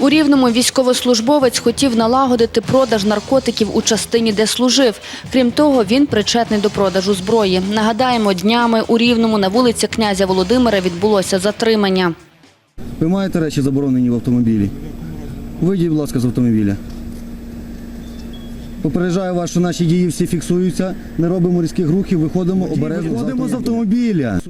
У Рівному військовослужбовець хотів налагодити продаж наркотиків у частині, де служив. Крім того, він причетний до продажу зброї. Нагадаємо, днями у Рівному на вулиці князя Володимира відбулося затримання. Ви маєте речі заборонені в автомобілі? Вийдіть, будь ласка, з автомобіля. Попереджаю вас, що наші дії всі фіксуються, не робимо різких рухів, виходимо обережно. Виходимо з автомобіля.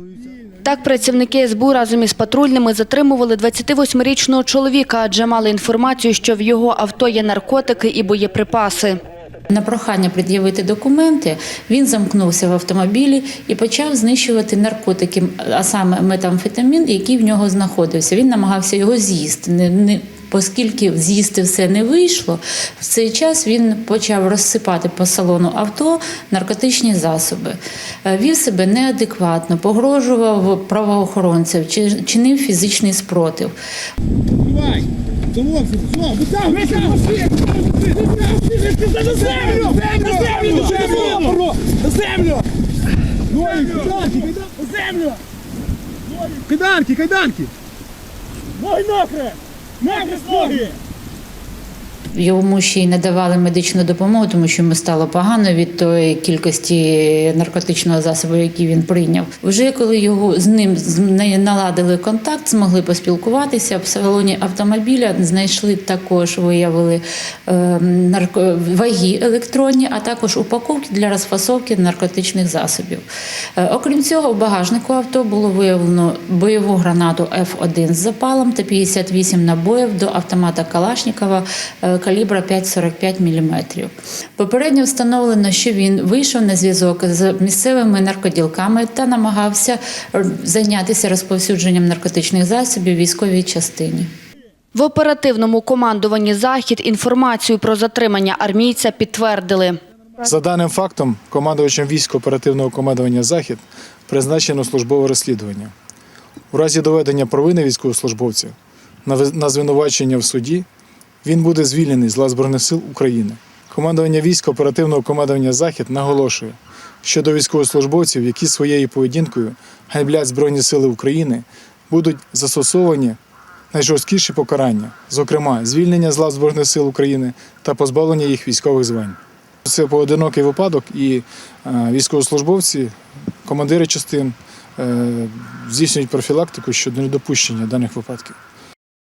Так працівники СБУ разом із патрульними затримували 28-річного чоловіка, адже мали інформацію, що в його авто є наркотики і боєприпаси. На прохання пред'явити документи він замкнувся в автомобілі і почав знищувати наркотики, а саме метамфетамін, який в нього знаходився. Він намагався його з'їсти. Оскільки з'їсти все не вийшло, в цей час він почав розсипати по салону авто наркотичні засоби. Е, Вів себе неадекватно, погрожував правоохоронцям, чинив фізичний спротив. Давай! На землю! Землю! Кайданки, кайданки! Ноги нахрен! Нахрен ноги! Йому ще й не давали медичну допомогу, тому що йому стало погано від тої кількості наркотичного засобу, який він прийняв. Вже коли його з ним з- наладили контакт, змогли поспілкуватися. В салоні автомобіля знайшли також, виявили е, нарко... ваги електронні, а також упаковки для розфасовки наркотичних засобів. Е, окрім цього, в багажнику авто було виявлено бойову гранату F1 з запалом та 58 набоїв до автомата Калашнікова е, калібра 5,45 мм. Попередньо встановлено, що він вийшов на зв'язок з місцевими наркоділками та намагався зайнятися розповсюдженням наркотичних засобів в військовій частині. В оперативному командуванні «Захід» інформацію про затримання армійця підтвердили. За даним фактом, командувачем військ оперативного командування Захід призначено службове розслідування. У разі доведення провини військовослужбовця на звинувачення в суді він буде звільнений з лав Збройних сил України. Командування військ оперативного командування Захід наголошує, що до військовослужбовців, які своєю поведінкою ганьблять Збройні Сили України, будуть застосовані найжорсткіші покарання, зокрема звільнення з лав Збройних сил України та позбавлення їх військових звань. Це поодинокий випадок, і е, військовослужбовці, командири частин е, здійснюють профілактику щодо недопущення даних випадків.